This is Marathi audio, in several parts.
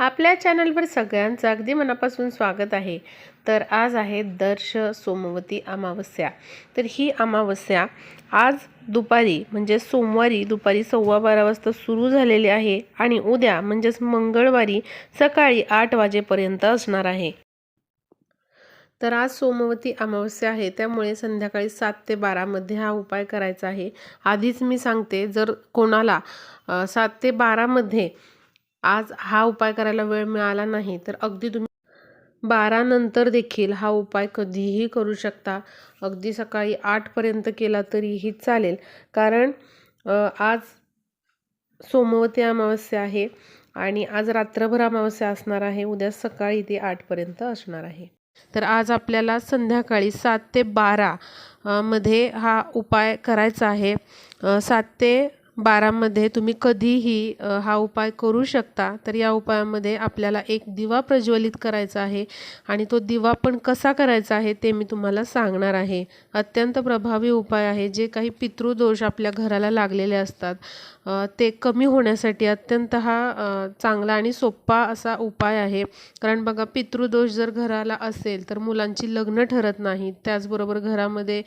आपल्या चॅनलवर सगळ्यांचं अगदी मनापासून स्वागत आहे. तर आज आहे दर्श सोमवती अमावस्या. तर ही अमावस्या आज दुपारी म्हणजे सोमवारी दुपारी सव्वा बारा वाजता सुरू झालेली आहे आणि उद्या म्हणजेच मंगळवारी सकाळी आठ वाजेपर्यंत असणार आहे. तर आज सोमवती अमावस्या आहे त्यामुळे संध्याकाळी सात ते बारामध्ये हा उपाय करायचा आहे. आधीच मी सांगते जर कोणाला सात ते बारामध्ये आज हा उपाय करायला वेळ मिळाला नाही तर अगदी तुम्ही बारा नंतर देखील हा उपाय कधीही करू शकता. अगदी सकाळी आठपर्यंत केला तरीही चालेल. कारण आज सोमवती अमावस्या आहे आणि आज रात्रभर अमावस्या असणार आहे. उद्या सकाळी ते आठपर्यंत असणार आहे. तर आज आपल्याला संध्याकाळी सात ते बारा मध्ये हा उपाय करायचा आहे. सात ते बारामध्ये तुम्ही कधीही हा उपाय करू शकता. तर या उपायामध्ये आपल्याला एक दिवा प्रज्वलित करायचा आहे आणि तो दिवा पण कसा करायचा आहे ते मी तुम्हाला सांगणार आहे. अत्यंत प्रभावी उपाय आहे. जे काही पितृदोष आपल्या घराला लागलेले असतात ते कमी होण्यासाठी अत्यंत हा चांगला आणि सोपा असा उपाय आहे. कारण बघा पितृदोष जर घराला असेल तर मुलांची लग्न ठरत नाही त्याचबरोबर घरामध्ये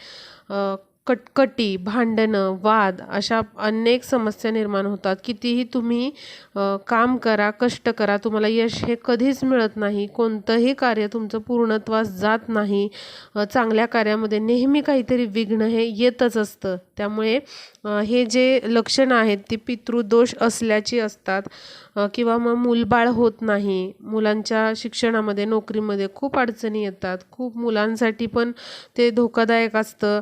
कटकटी भांडणं वाद अशा अनेक समस्या निर्माण होतात. कितीही तुम्ही काम करा कष्ट करा तुम्हाला यश हे कधीच मिळत नाही. कोणतंही कार्य तुमचं पूर्णत्वास जात नाही. चांगल्या कार्यामध्ये नेहमी काहीतरी विघ्न हे येतच असतं. त्यामुळे हे जे लक्षणं आहेत ती पितृदोष असल्याची असतात. किंवा मग मूलबाळ होत नाही. मुलांच्या शिक्षणामध्ये नोकरीमध्ये खूप अडचणी येतात. खूप मुलांसाठी पण ते धोकादायक असतं.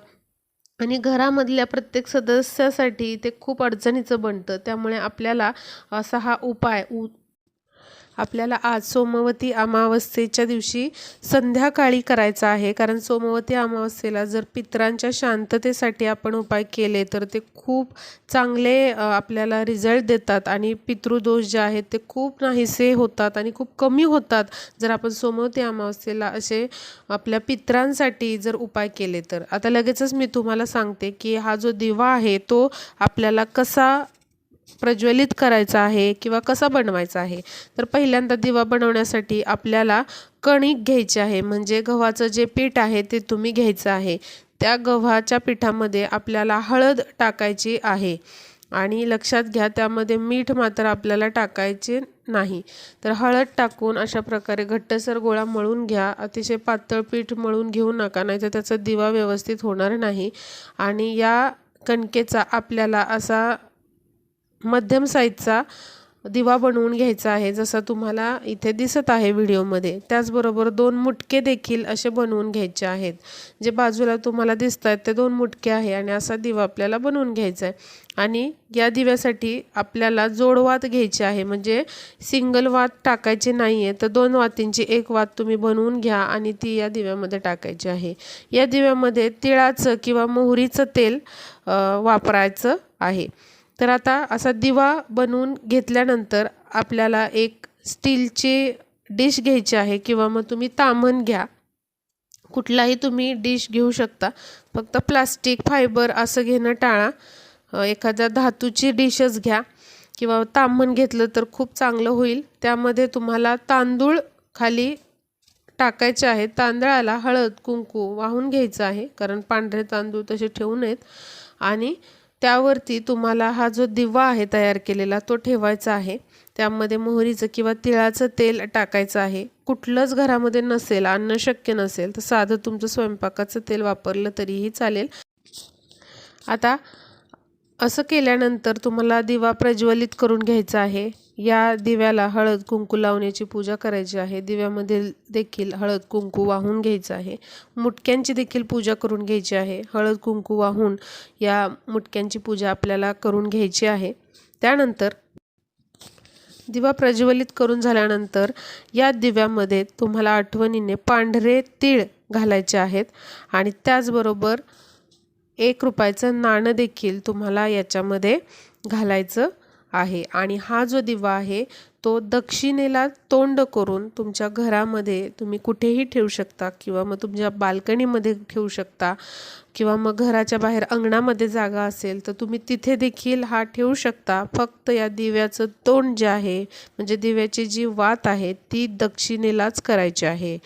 आणि घरामधल्या प्रत्येक सदस्यासाठी ते खूप अडचणीचं बनतं. त्यामुळे आपल्याला असा हा उपाय उ आपल्याला आज सोमवती अमावस्येच्या दिवशी संध्याकाळी करायचा आहे. कारण सोमवती अमावस्येला जर पितरांच्या शांततेसाठी आपण उपाय केले तर ते खूप चांगले आपल्याला रिझल्ट देतात आणि पितृदोष जे आहेत ते खूप नाहीसे होतात आणि खूप कमी होतात. जर आपण सोमवती अमावस्येला असे आपल्या पितरांसाठी जर उपाय केले तर. आता लगेचच मी तुम्हाला सांगते की हा जो दिवा आहे तो आपल्याला कसा प्रज्वलित करायचा आहे किंवा कसा बनवायचा आहे? तर पहिल्यांदा दिवा बनवण्यासाठी आपल्याला कणिक घ्यायची आहे. म्हणजे गव्हाचं जे पीठ आहे ते तुम्ही घ्यायचं आहे. त्या गव्हाच्या पिठामध्ये आपल्याला हळद टाकायची आहे. आणि लक्षात घ्या त्यामध्ये मीठ मात्र आपल्याला टाकायचे नाही. तर हळद टाकून अशा प्रकारे घट्टसर गोळा मळून घ्या. अतिशय पातळ पीठ मळून घेऊ नका नाही तर त्याचा दिवा व्यवस्थित होणार नाही. आणि या कणकेचा आपल्याला असा मध्यम साईजचा दिवा बनवून घ्यायचा आहे जसा तुम्हाला इथे दिसत आहे व्हिडिओमध्ये. त्याचबरोबर दोन मुटके देखील असे बनवून घ्यायचे आहेत. जे बाजूला तुम्हाला दिसत आहेत ते दोन मुटके आहे आणि असा दिवा आपल्याला बनवून घ्यायचा आहे. आणि या दिव्यासाठी आपल्याला जोडवात घ्यायची आहे म्हणजे सिंगल वात टाकायची नाही आहे तर दोन वातींची एक वात तुम्ही बनवून घ्या आणि ती या दिव्यामध्ये टाकायची आहे. या दिव्यामध्ये तिळाचं किंवा मोहरीचं तेल वापरायचं आहे. तर आता असा दिवा बनवून घेतल्यानंतर आपल्याला एक स्टीलची डिश घ्यायची आहे किंवा मग तुम्ही तामण घ्या. कुठलाही तुम्ही डिश घेऊ शकता. फक्त प्लास्टिक फायबर असं घेणं टाळा. एखाद्या धातूची डिशच घ्या. किंवा तांबण घेतलं तर खूप चांगलं होईल. त्यामध्ये तुम्हाला तांदूळ खाली टाकायचे आहे. तांदळाला हळद कुंकू वाहून घ्यायचं आहे. कारण पांढरे तांदूळ तसे ठेवू नयेत. आणि त्यावरती तुम्हाला हा जो दिवा आहे तयार केलेला तो ठेवायचा आहे. त्यामध्ये मोहरीचं किंवा तिळाचं तेल टाकायचं आहे. कुठलंच घरामध्ये नसेल अन्न शक्य नसेल तर साधं तुमचं स्वयंपाकाचं तेल वापरलं तरीही चालेल. आता असं केल्यानंतर तुम्हाला दिवा प्रज्वलित करून घ्यायचा आहे. या दिव्याला हळद कुंकू लावण्याची पूजा करायची आहे. दिव्यामध्ये देखील हळद कुंकू वाहून घ्यायचं आहे. मुटक्यांची देखील पूजा करून घ्यायची आहे. हळद कुंकू वाहून या मुटक्यांची पूजा आपल्याला करून घ्यायची आहे. त्यानंतर दिवा प्रज्वलित करून झाल्यानंतर या दिव्यामध्ये तुम्हाला आठवणीने पांढरे तीळ घालायचे आहेत आणि त्याचबरोबर एक रुपयाचं नाणं देखील तुम्हाला याच्यामध्ये घालायचं आहे. आणि हा जो दिवा आहे तो दक्षिणेला तोंड करून तुमच्या घरामध्ये तुम्ही कुठेही ठेवू शकता किंवा मग तुमच्या बाल्कनीमध्ये ठेवू शकता किंवा मग घराच्या बाहेर अंगणामध्ये जागा असेल तर तुम्ही तिथे देखील हा ठेवू शकता. फक्त या दिव्याचं तोंड जे आहे म्हणजे दिव्याची जी वात आहे ती दक्षिणेलाच करायची आहे.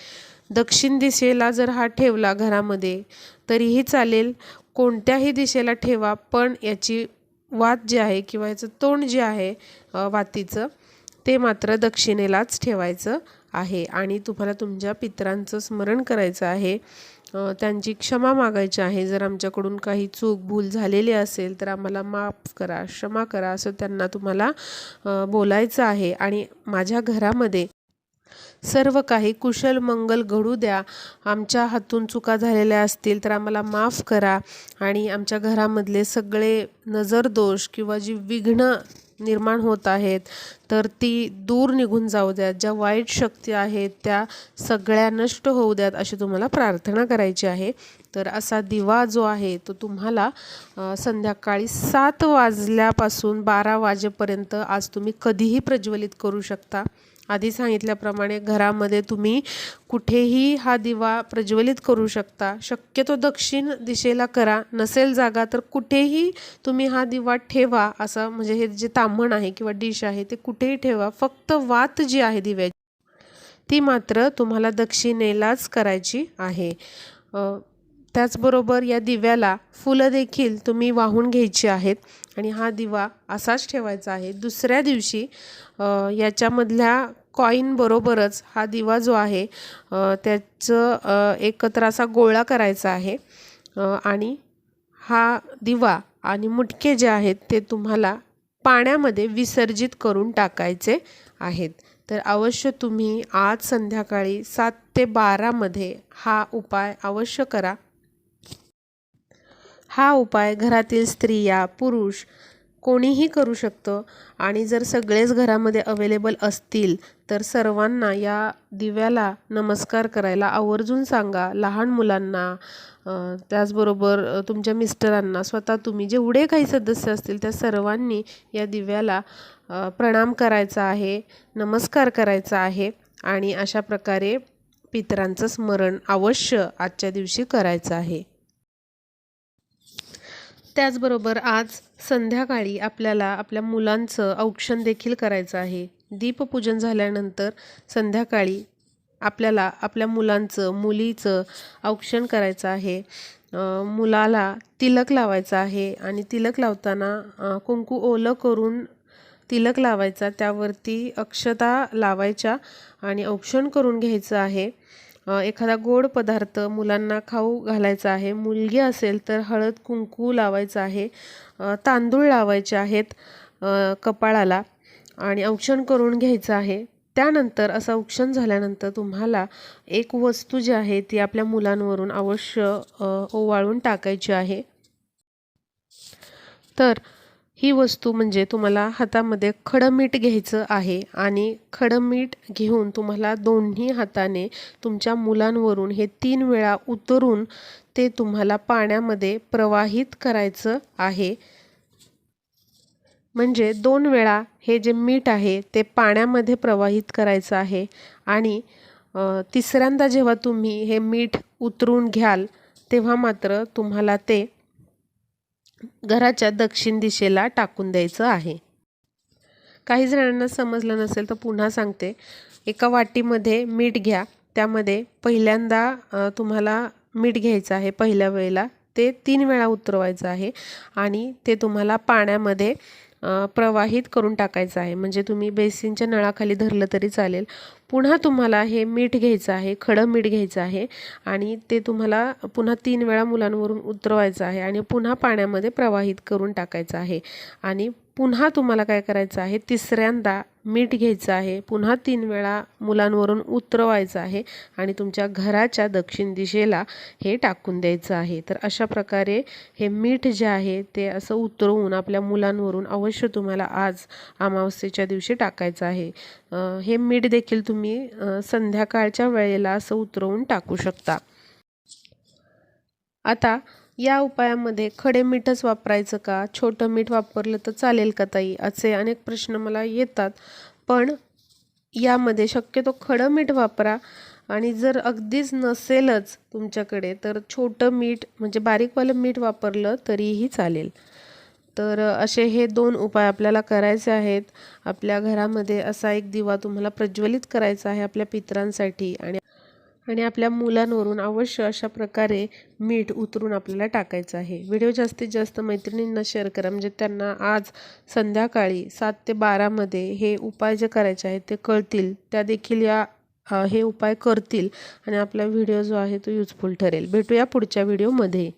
दक्षिण दिशेला जर हा ठेवला घरामध्ये तरीही चालेल. कोणत्याही दिशेला ठेवा पण याची वात जे आहे किंवा याचं तोंड जे आहे वातीचं ते मात्र दक्षिणेलाच ठेवायचं आहे. आणि तुम्हाला तुमच्या पितरांचं स्मरण करायचं आहे. त्यांची क्षमा मागायची आहे. जर आमच्याकडून काही चूक भूल झालेली असेल तर आम्हाला माफ करा क्षमा करा असं त्यांना तुम्हाला बोलायचं आहे. आणि माझ्या घरामध्ये सर्व काही कुशल मंगल घडू द्या. आमच्या हातून चुका झालेल्या असतील तर आम्हाला माफ करा आणि आमच्या घरामधले सगळे नजरदोष किंवा जी विघ्न निर्माण होत आहेत तर ती दूर निघून जाऊ द्यात ज्या वाईट शक्ती आहेत त्या सगळ्या नष्ट होऊ द्यात अशी तुम्हाला प्रार्थना करायची आहे. तर असा दिवा जो आहे तो तुम्हाला संध्याकाळी सात वाजल्यापासून बारा वाजेपर्यंत आज तुम्ही कधीही प्रज्वलित करू शकता. आधी सांगितल्याप्रमाणे घरामध्ये तुम्ही कुठेही हा दिवा प्रज्वलित करू शकता. शक्यतो दक्षिण दिशेला करा. नसेल जागा तर कुठेही तुम्ही हा दिवा ठेवा असं म्हणजे हे जे ताम्हण आहे किंवा डिश आहे ते कुठेही ठेवा. फक्त वात जी आहे दिव्याची ती मात्र तुम्हाला दक्षिणेलाच करायची आहे. त्याचबरोबर या दिव्याला फुलं देखील तुम्ही वाहून घ्यायची आहेत. आणि हा दिवा असाच ठेवायचा आहे. दुसऱ्या दिवशी याच्यामधल्या कॉईनबरोबरच हा दिवा जो आहे त्याचं एकत्र असा गोळा करायचा आहे. आणि हा दिवा आणि मुटके जे आहेत ते तुम्हाला पाण्यामध्ये विसर्जित करून टाकायचे आहेत. तर अवश्य तुम्ही आज संध्याकाळी सात ते बारामध्ये हा उपाय अवश्य करा. हा उपाय घरातील स्त्रिया पुरुष कोणीही करू शकतं. आणि जर सगळेच घरामध्ये अवेलेबल असतील तर सर्वांना या दिव्याला नमस्कार करायला आवर्जून सांगा. लहान मुलांना त्याचबरोबर तुमच्या मिस्टरांना स्वतः तुम्ही जेवढे काही सदस्य असतील त्या सर्वांनी या दिव्याला प्रणाम करायचा आहे नमस्कार करायचा आहे. आणि अशा प्रकारे पितरांचं स्मरण अवश्य आजच्या दिवशी करायचं आहे. त्याचबरोबर आज संध्याकाळी आपल्याला आपल्या मुलांचं औक्षण देखील करायचं आहे. दीपपूजन झाल्यानंतर संध्याकाळी आपल्याला आपल्या मुलांचं मुलीचं औक्षण करायचं आहे. मुलाला तिलक लावायचं आहे आणि तिलक लावताना कुंकू ओलं करून तिलक लावायचा त्यावरती अक्षता लावायच्या आणि औक्षण करून घ्यायचं आहे. एखादा गोड पदार्थ मुलांना खाऊ घालायचा आहे मुलगी असेल तर हळद कुंकू लावायचं आहे तांदूळ लावायचे आहेत कपाळाला आणि औक्षण करून घ्यायचं आहे. त्यानंतर असं औक्षण झाल्यानंतर तुम्हाला एक वस्तू जी आहे ती आपल्या मुलांवरून अवश्य ओवाळून टाकायची आहे. तर ही वस्तू म्हणजे तुम्हाला हातामध्ये खडं मीठ घ्यायचं आहे आणि खडं मीठ घेऊन तुम्हाला दोन्ही हाताने तुमच्या मुलांवरून हे तीन वेळा उतरून ते तुम्हाला पाण्यामध्ये प्रवाहित करायचं आहे. म्हणजे दोन वेळा हे जे मीठ आहे ते पाण्यामध्ये प्रवाहित करायचं आहे आणि तिसऱ्यांदा जेव्हा तुम्ही हे मीठ उतरून घ्याल तेव्हा मात्र तुम्हाला ते घराच्या दक्षिण दिशेला टाकून द्यायचं आहे. काही जणांना समजलं नसेल तर पुन्हा सांगते. एका वाटीमध्ये मीठ घ्या. त्यामध्ये पहिल्यांदा तुम्हाला मीठ घ्यायचं आहे पहिल्या वेळेला. ते तीन वेळा उतरवायचं आहे आणि ते तुम्हाला पाण्यामध्ये प्रवाहित करून टाकायचं आहे. म्हणजे तुम्ही बेसिनच्या नळाखाली धरलं तरी चालेल. पुन्हा तुम्हाला हे मीठ घ्यायचं आहे खडं मीठ घ्यायचं आहे आणि ते तुम्हाला पुन्हा तीन वेळा मुलांवरून उतरवायचं आहे आणि पुन्हा पाण्यामध्ये प्रवाहित करून टाकायचं आहे. आणि पुन्हा तुम्हाला काय करायचं आहे? तिसऱ्यांदा मीठ घ्यायचं आहे. पुन्हा तीन वेळा मुलांवरून उतरवायचं आहे आणि तुमच्या घराच्या दक्षिण दिशेला हे टाकून द्यायचं आहे. तर अशा प्रकारे हे मीठ जे आहे ते असं उतरवून आपल्या मुलांवरून अवश्य तुम्हाला आज अमावस्येच्या दिवशी टाकायचं आहे. हे मीठ देखील तुम्ही संध्याकाळच्या वेळेला असं उतरवून टाकू शकता. आता या उपायामध्ये खडे मीठच वापरायचं का? छोटं मीठ वापरलं तर चालेल का ताई? असे अनेक प्रश्न मला येतात. पण यामध्ये शक्यतो खडं मीठ वापरा. आणि जर अगदीच नसेलच तुमच्याकडे तर छोटं मीठ म्हणजे बारीकवालं मीठ वापरलं तरीही चालेल. तर असे हे दोन उपाय आपल्याला करायचे आहेत. आपल्या घरामध्ये असा एक दिवा तुम्हाला प्रज्वलित करायचा आहे आपल्या पित्रांसाठी आणि आणि आपल्या मुलांवरून अवश्य अशा प्रकारे मीठ उतरून आपल्याला टाकायचं आहे. व्हिडिओ जास्तीत जास्त मैत्रिणींना शेअर करा. म्हणजे त्यांना आज संध्याकाळी सात ते बारामध्ये हे उपाय जे करायचे आहेत ते कळतील. त्या देखील या हे उपाय करतील आणि आपला व्हिडिओ जो आहे तो युजफुल ठरेल. भेटूया पुढच्या व्हिडिओमध्ये